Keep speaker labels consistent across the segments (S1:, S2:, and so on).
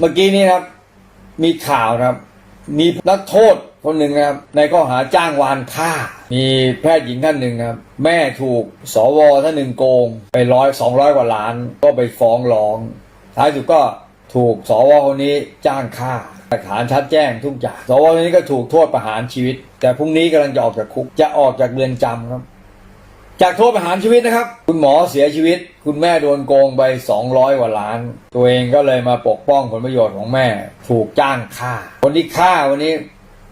S1: เมื่อกี้นี้นะครับ มีข่าวนะครับ มีนักโทษคนหนึ่งนะครับ ในข้อหาจ้างวานฆ่า มีแพทย์หญิงท่านหนึ่งนะครับ แม่ถูกสวท่านหนึ่งโกง ไปร้อยสองร้อยกว่าล้าน ก็ไปฟ้องร้องท้ายสุดก็ถูกสวคนนี้จ้างฆ่าหลักฐานชัดแจ้งทุกอย่างสวคนนี้ก็ถูกโทษประหารชีวิต แต่พรุ่งนี้กำลังจะออกจากคุกจะออกจากเรือนจำครับ จากโทษประหารชีวิตนะครับ คุณหมอเสียชีวิต คุณแม่โดนโกงไป 200 กว่าล้าน ตัวเองก็เลยมาปกป้องผลประโยชน์ของแม่ ถูกจ้างฆ่า คนที่ฆ่าวันนี้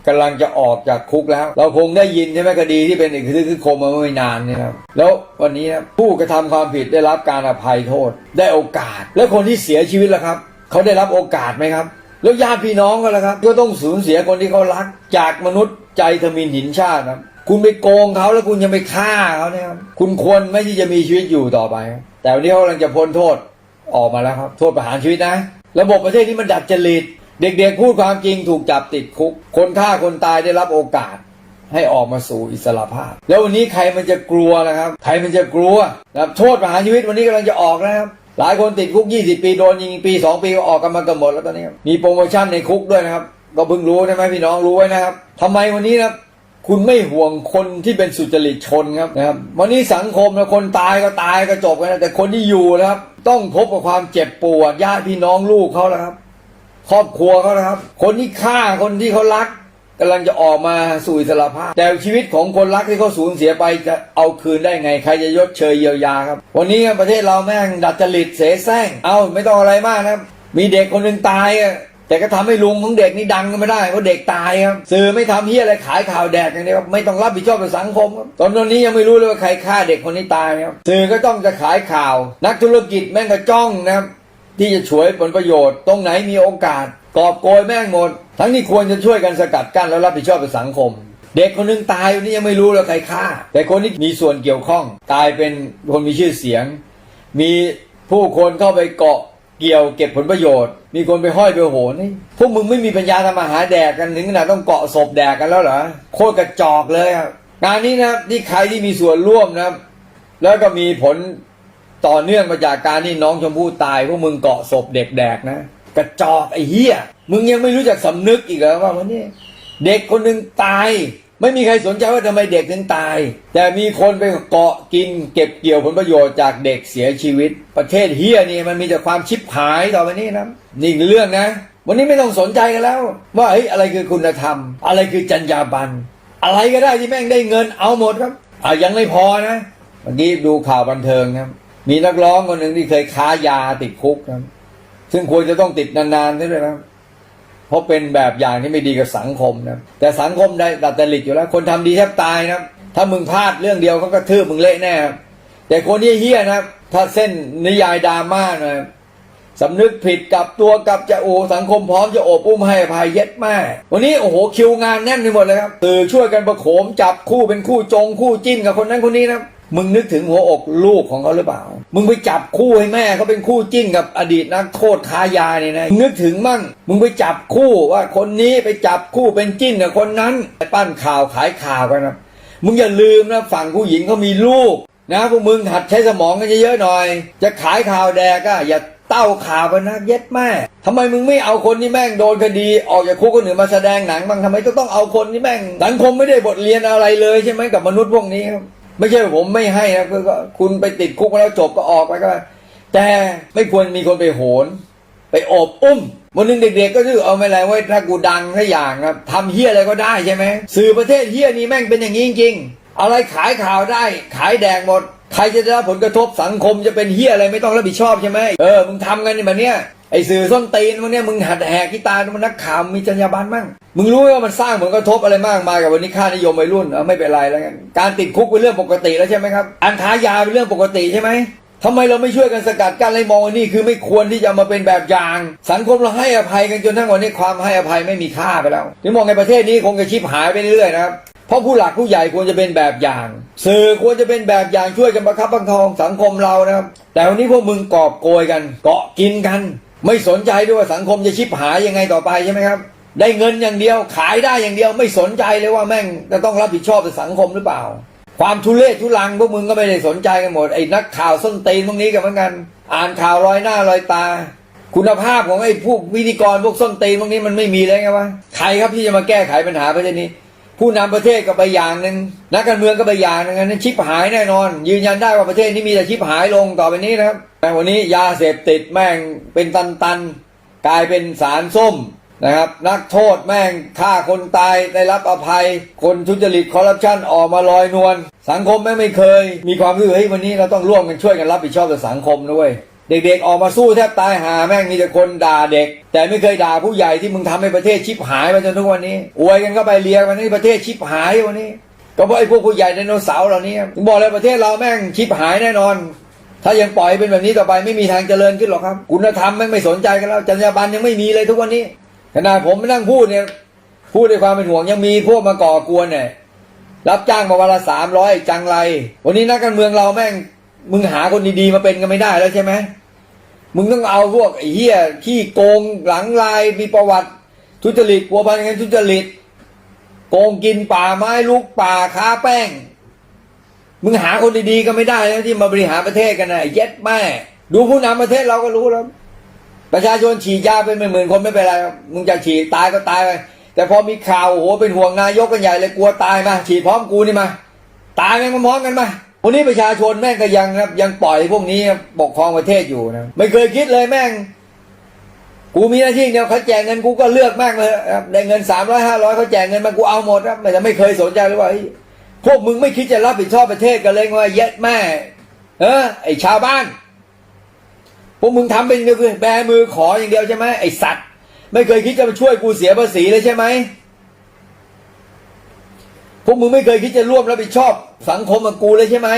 S1: กำลังจะออกจากคุกแล้ว เราคงได้ยินใช่ไหมคดีที่เป็นอีกคือคือคมมาไม่นานนี่ครับแล้ววันนี้นะผู้กระทำความผิดได้รับการอภัยโทษได้โอกาส แล้วคนที่เสียชีวิตล่ะครับ เขาได้รับโอกาสไหมครับ แล้วญาติพี่น้องก็ล่ะครับ ก็ต้องสูญเสียคนที่เขารัก จากมนุษย์ใจทมินหินชาติครับ คุณไปโกงเขาแล้วคุณยังไปฆ่าเขาเนี่ยครับคุณควรไม่ที่จะมีชีวิตอยู่ต่อไป แต่วันนี้เขากำลังจะพ้นโทษออกมาแล้วครับ โทษประหารชีวิตนะ ระบบประเทศนี้มันดัดจริต เด็กๆพูดความจริงถูกจับติดคุก คนฆ่าคนตายได้รับโอกาสให้ออกมาสู่อิสระภาพ แล้ววันนี้ใครมันจะกลัวนะครับใครมันจะกลัวนะครับโทษประหารชีวิตวันนี้กำลังจะออกนะครับหลายคนติดคุก 20 ปีโดนยิงปี 2 ปีก็ออกกันมากันหมดแล้วตอนนี้มีโปรโมชั่นในคุกด้วยนะครับ ก็เพิ่งรู้ใช่ไหมพี่น้องรู้ไว้นะครับทำไมวันนี้นะ คุณไม่ห่วงคนที่เป็นสุจริตชนครับนะครับวันนี้สังคมนะคนตายก็ตายก็จบกันนะแต่คนที่อยู่นะครับ ต้องพบกับความเจ็บปวดญาติพี่น้องลูกเขาแล้วครับ ครอบครัวเขานะครับ คนที่ฆ่าคนที่เขารักกำลังจะออกมาสู่อิสรภาพ แต่ชีวิตของคนรักที่เขาสูญเสียไปจะเอาคืนได้ไง ใครจะยดเชยเยียวยาครับ วันนี้ประเทศเราแม่งดัดจริตเสแสร้ง เอาไม่ต้องอะไรมากนะมีเด็กคนหนึ่งตายอะ แต่ก็ทำให้ลุงของเด็กนี่ดังก็ไม่ได้เพราะเด็กตายครับสื่อไม่ทำเฮียอะไรขายข่าวแดกอย่างเดียวครับไม่ต้องรับผิดชอบต่อสังคมตอนนี้ยังไม่รู้เลยว่าใครฆ่าเด็กคนนี้ตายครับสื่อก็ต้องจะขายข่าว นักธุรกิจแม่งก็จ้องนะครับที่จะฉวยผลประโยชน์ตรงไหนมีโอกาสกอบโกยแม่งหมด ทั้งที่ควรจะช่วยกันสกัดกั้นแล้วรับผิดชอบต่อสังคมเด็กคนหนึงตายวันนี้ยังไม่รู้เลยใครฆ่า แต่คนที่มีส่วนเกี่ยวข้องกลายเป็นคนมีชื่อเสียง มีผู้คนเข้าไปเกาะ เกี่ยวเก็บผลประโยชน์ มีคนไปห้อยไปโหนี่พวกมึงไม่มีปัญญาทำมาหาแดกกันถึงขนาดต้องเกาะศพแดกกันแล้วเหรอโคตรกระจอกเลยครับงานนี้นะครับที่ใครที่มีส่วนร่วมนะครับ แล้วก็มีผลต่อเนื่องมาจากการที่น้องชมพู่ตายพวกมึงเกาะศพเด็กแดกนะ กระจอกไอ้เหี้ยมึงยังไม่รู้จักสำนึกอีกเหรอว่าวันนี้เด็กคนหนึ่งตาย ไม่มีใครสนใจว่าทำไมเด็กถึงตาย แต่มีคนไปเกาะกินเก็บเกี่ยวผลประโยชน์จากเด็กเสียชีวิต ประเทศเฮียนี่มันมีแต่ความชิบหายต่อไปนี้นะนี่เรื่องนะ วันนี้ไม่ต้องสนใจกันแล้ว ว่าเฮ้ยอะไรคือคุณธรรม อะไรคือจรรยาบรรณอะไรก็ได้ที่แม่งได้เงินเอาหมดครับอ่ายังไม่พอนะเมื่อกี้ดูข่าวบันเทิงครับมีนักร้องคนหนึ่งที่เคยค้ายาติดคุกครับซึ่งควรจะต้องติดนานๆใช่ไหมครับ เพราะเป็นแบบอย่างที่ไม่ดีกับสังคมนะแต่สังคมได้ดัดจริตอยู่แล้ว คนทำดีแทบตายนะถ้ามึงพลาดเรื่องเดียวเขาก็ทืบมึงเละแน่ครับแต่คนที่เฮี้ยนะถ้าเส้นนิยายดราม่านะสำนึกผิดกับตัวกับจะโอสังคมพร้อมจะโอบอุ้มให้ภัยเย็ดแม่วันนี้โอ้โหคิวงานแน่นไปหมดเลยครับสื่อช่วยกันประโขมจับคู่เป็นคู่จงคู่จิ้นกับคนนั้นคนนี้นะ มึงนึกถึงหัวอกลูกของเขาหรือเปล่า มึงไปจับคู่ให้แม่เขาเป็นคู่จิ้นกับอดีตนักโทษค้ายาเนี่ยนะนึกถึงมั่ง มึงไปจับคู่ว่าคนนี้ไปจับคู่เป็นจิ้นกับคนนั้นไปปั้นข่าวขายข่าวกันนะมึงอย่าลืมนะฝั่งผู้หญิงเขามีลูกนะพวกมึงหัดใช้สมองกันเยอะๆหน่อย จะขายข่าวแดกอะอย่าเต้าข่าวไปนะเย็ดแม่ทำไมมึงไม่เอาคนที่แม่งโดนคดี ออกจากคุกคนอื่นมาแสดงหนังบ้างทำไมต้องต้องเอาคนที่แม่งสังคมไม่ได้บทเรียนอะไรเลยใช่ไหมกับมนุษย์พวกนี้ครับ ไม่ใช่ว่าผมไม่ให้นะคือก็คุณไปติดคุกมาแล้วจบก็ออกไปก็ แต่ไม่ควรมีคนไปโหน ไปโอบอุ้มวันนึงเด็กๆก็คือเอาไม่ไรไว้ถ้ากูดังถ้าอย่างครับทำเฮี้ยอะไรก็ได้ใช่ไหมสื่อประเทศเฮี้ยนี้แม่งเป็นอย่างนี้จริงๆอะไรขายข่าวได้ ขายแดงหมด ใครจะได้รับผลกระทบสังคมจะเป็นเฮี้ยอะไรไม่ต้องรับผิดชอบใช่ไหมเออมึงทำกันในแบบเนี้ย ไอสื่อส้นตีนพวกเนี้ยมึงหัดแหกกีตาร์มันนักข่าวมีจรรยาบรรณมั่งมึงรู้ไหมว่ามันสร้างผลกระทบอะไรมากมายกับวันนี้ค่านิยมวัยรุ่นเออไม่เป็นไรแล้วกันการติดคุกเป็นเรื่องปกติแล้วใช่ไหมครับการค้ายาเป็นเรื่องปกติใช่ไหมทำไมเราไม่ช่วยกันสกัดกั้นเลยมองนี่คือไม่ควรที่จะมาเป็นแบบอย่าง สังคมเราให้อภัยกันจนทั้งวันนี้ความให้อภัยไม่มีค่าไปแล้วที่มองในประเทศนี้คงจะชิบหายไปเรื่อยๆนะครับเพราะผู้หลักผู้ใหญ่ควรจะเป็นแบบอย่าง สื่อควรจะเป็นแบบอย่างช่วยกันประคับประคองสังคมเรานะครับแต่วันนี้พวกมึงกอบโกยกัน เกาะกินกัน ไม่สนใจด้วยว่าสังคมจะชิบหายยังไงต่อไปใช่ไหมครับ ได้เงินอย่างเดียวขายได้อย่างเดียว ไม่สนใจเลยว่าแม่งจะต้องรับผิดชอบต่อสังคมหรือเปล่า ความทุเรศทุลังพวกมึงก็ไม่ได้สนใจกันหมดไอ้นักข่าวส้นตีนพวกนี้กันเหมือนกัน อ่านข่าวลอยหน้าลอยตา คุณภาพของไอ้พวกวิธีกรพวกส้นตีนพวกนี้มันไม่มีเลยไงวะใครครับที่จะมาแก้ไขปัญหาประเทศนี้ ผู้นำประเทศก็ไปอย่างหนึ่งนักการเมืองก็ไปอย่างหนึงอันนั้นชิบหายแน่นอน ยืนยันได้ว่าประเทศนี้มีแต่ชิบหายลงต่อไปนี้นะครับแต่วันนี้ยาเสพติดแม่งเป็นตันๆกลายเป็นสารส้มนะครับ นักโทษแม่งฆ่าคนตายได้รับอภัย คนทุจริตคอร์รัปชันออกมาลอยนวลสังคมแม่งไม่เคย มีความรู้สึกเฮ้ยวันนี้เราต้องร่วมกันช่วยกันรับผิดชอบต่อสังคมด้วย เด็กๆออกมาสู้แทบตายหาแม่งมีแต่คนด่าเด็ก แต่ไม่เคยด่าผู้ใหญ่ที่มึงทำให้ประเทศชิบหายมาจนทุกวันนี้อวยกันเข้าไปเลียกันนี่ประเทศชิบหายวันนี้ ก็เพราะไอ้พวกผู้ใหญ่ไดโนเสาร์เหล่านี้ถึงบอกเลยประเทศเราแม่งชิบหายแน่นอน ถ้ายังปล่อยเป็นแบบนี้ต่อไปไม่มีทางเจริญขึ้นหรอกครับ คุณธรรมแม่งไม่สนใจกันแล้วจรรยาบรรณยังไม่มีเลยทุกวันนี้ขนาดผมนั่งพูดเนี่ยพูดด้วยความเป็นห่วงยังมีพวกมาก่อกวนเนี่ยรับจ้างมาวันละสามร้อยจังไร วันนี้นักการเมืองเราแม่ง มึงหาคนดีๆมาเป็นกันไม่ได้แล้วใช่ไหมมึงต้องเอาพวกไอ้เหี้ยขี้โกงหลังลายมีประวัติ ทุจริตพัวพันกันทุจริต โกงกินป่าไม้ลูกป่าค้าแป้ง มึงหาคนดีๆก็ไม่ได้นะที่มาบริหารประเทศกันนะเย็ดแม่ดูผู้นำประเทศเราก็รู้แล้ว ประชาชนฉีดยาเป็นหมื่นๆคนไม่เป็นไรมึงจะฉีดตายก็ตายไปแต่พอมีข่าวโอ้โหเป็นห่วงนายกกันใหญ่เลยกลัวตายมาฉีดพร้อมกูนี่มาตายแม่งพร้อมกันมา วันนี้ประชาชนแม่งก็ยังครับ ยังปล่อยพวกนี้ปกครองประเทศอยู่นะไม่เคยคิดเลยแม่ง กูมีหน้าที่เดียวเขาแจกเงินกูก็เลือกม่งเลยครับได้เงินสามร้อยห้าร้อยเขาแจกเงินมากูเอาหมดครับแต่ไม่เคยสนใจเลยว่าพวกมึงไม่คิดจะรับผิดชอบประเทศกันเลยว่าเย็ดแม่เออไอชาวบ้านพวกมึงทำเป็นก็คือแบมือขออย่างเดียวใช่ไหมไอสัตว์ ไม่เคยคิดจะมาช่วยกูเสียภาษีเลยใช่ไหม วกมึงไม่เคยคิดจะร่วมรับผิดชอบ สังคมกับกูเลยใช่ไหม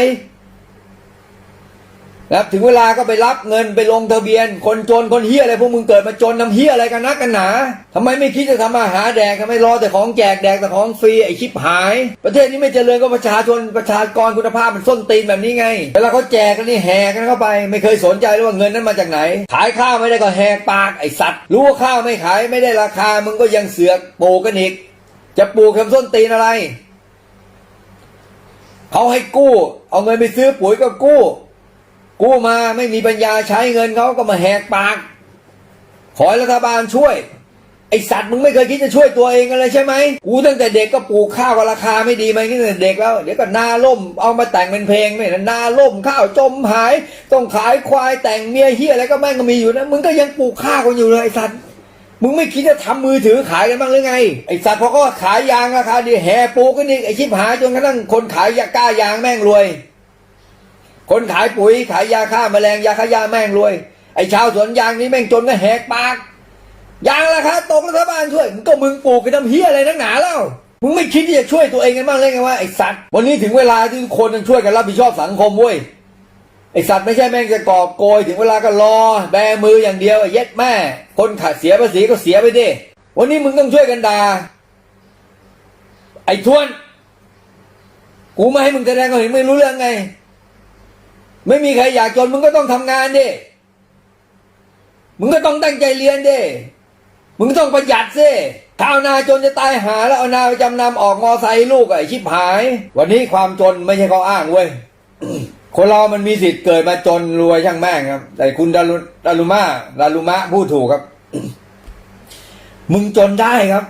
S1: นะถึงเวลาก็ไปรับเงินไปลงทะเบียน คนจนคนเฮียอะไรพวกมึงเกิดมาจนน้ำเฮียอะไรกันนักกันหนาทำไมไม่คิดจะทำมาหาแดกทำไมรอแต่ของแจกแดกแต่ของฟรีไอชิบหาย ประเทศนี้ไม่เจริญก็ประชาชนประชากรคุณภาพมันส้นตีนแบบนี้ไงเวลาเขาแจกกันนี่แหกกันเข้าไป ไม่เคยสนใจเลยว่าเงินนั้นมาจากไหน ขายข้าวไม่ได้ก็แหกปากไอสัตว์ รู้ว่าข้าวไม่ขายไม่ได้ราคามึงก็ยังเสือกปลูกกันอีกจะปลูกคำส้นตีนอะไร เขาให้กู้ เอาเงินไปซื้อปุ๋ยก็กู้ กู้มาไม่มีปัญญาใช้เงินเขาก็มาแหกปาก ขอให้รัฐบาลช่วย ไอสัตว์มึงไม่เคยคิดจะช่วยตัวเองกันเลยใช่ไหมกูตั้งแต่เด็กก็ปลูกข้าวราคาไม่ดีมาตั้งแต่เด็กแล้ว เดี๋ยวก็นาล่มเอามาแต่งเป็นเพลงไม่นนาล่มข้าวจมหาย ต้องขายควายแต่งเมียเฮียอะไรก็แม่งก็มีอยู่นะมึงก็ยังปลูกข้าวกันอยู่เลยไอสัตว์ มึงไม่คิดจะทำมือถือขายกันบ้างหรือไงไอสัตว์พอก็ขายยางราคาดีแห่ปลูกกันอีกไอชิบหายจนกระทั่งคนขายยาก้ายางแม่งรวย คนขายปุ๋ยขายยาฆ่าแมลงยาฆ่าหญ้าแม่งรวย ไอชาวสวนยางนี่แม่งจนก็แหกปากยางราคาตกรัฐบาลช่วยมึงก็มึงปลูกกันทำเฮียอะไรนักหนาแล้วมึงไม่คิดที่จะช่วยตัวเองกันบ้างเลยไงว่าไอสัตว์วันนี้ถึงเวลาที่ทุกคนต้องช่วยกันรับผิดชอบสังคมเว้ย ไอสัตว์ไม่ใช่แม่งจะกอบโกยถึงเวลาก็รอ แบมืออย่างเดียวเย็ดแม่ คนขาดเสียภาษีก็เสียไปดิวันนี้มึงต้องช่วยกันด่าไอ้ทวน กูไม่ให้มึงแสดงก็เห็นไม่รู้เรื่องไง ไม่มีใครอยากจนมึงก็ต้องทำงานดิมึงก็ต้องตั้งใจเรียนดิมึงต้องประหยัดสิข้าวนาจนจะตายหาแล้วเอานาไปจำนำออกงอไซลูกไอ้ชิบหาย วันนี้ความจนไม่ใช่ข้ออ้างเว้ย คนเรามันมีสิทธิ์เกิดมาจนรวยช่างแม่งครับ แต่คุณดารุดารุมาดารุมะพูดถูกครับ มึงจนได้ครับ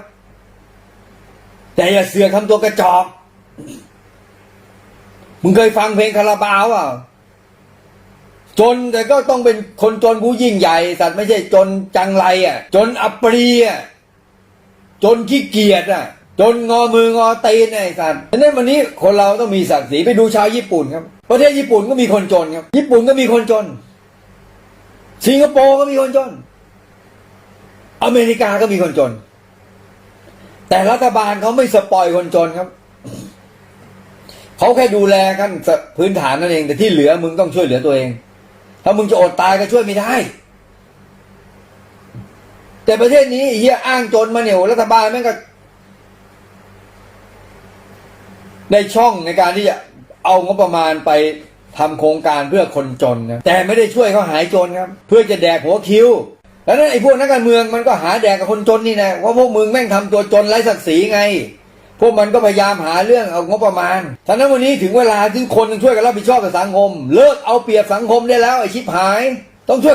S1: แต่อย่าเสือกทำตัวกระจอก มึงเคยฟังเพลงคาราบาวเปล่าจนแต่ก็ต้องเป็นคนจนผู้ยิ่งใหญ่ สัตว์ไม่ใช่จนจังไรอะ จนอัปรีอะจนขี้เกียจอะ จนงอมืองอตีนไอ้สัตว์ฉะนั้นวันนี้คนเราต้องมีศักดิ์ศรีไปดูชาวญี่ปุ่นครับ ประเทศญี่ปุ่นก็มีคนจนครับ ญี่ปุ่นก็มีคนจน สิงคโปร์ก็มีคนจน อเมริกาก็มีคนจน แต่รัฐบาลเขาไม่สปอยคนจนครับ เขาแค่ดูแลกันพื้นฐานนั่นเอง แต่ที่เหลือมึงต้องช่วยเหลือตัวเอง ถ้ามึงจะอดตายก็ช่วยไม่ได้ แต่ประเทศนี้เฮียอ้างจนมาเนี่ยโหรัฐบาลแม่งก็ได้ช่องในการที่จะ เอางบประมาณไปทำโครงการเพื่อคนจนนะแต่ไม่ได้ช่วยเขาหายจนครับ เพื่อจะแดกหัวคิวแล้วนั้นไอ้พวกนักการเมืองมันก็หาแดกกับคนจนนี่นะว่าพวกมึงแม่งทำตัวจนไร้ศักดิ์ศรีไง พวกมันก็พยายามหาเรื่องเอางบประมาณฉะนั้นวันนี้ถึงเวลาที่คนต้องช่วยกันรับผิดชอบกับสังคม เลิกเอาเปรียบสังคมได้แล้วไอ้ชิบหายต้องช่วย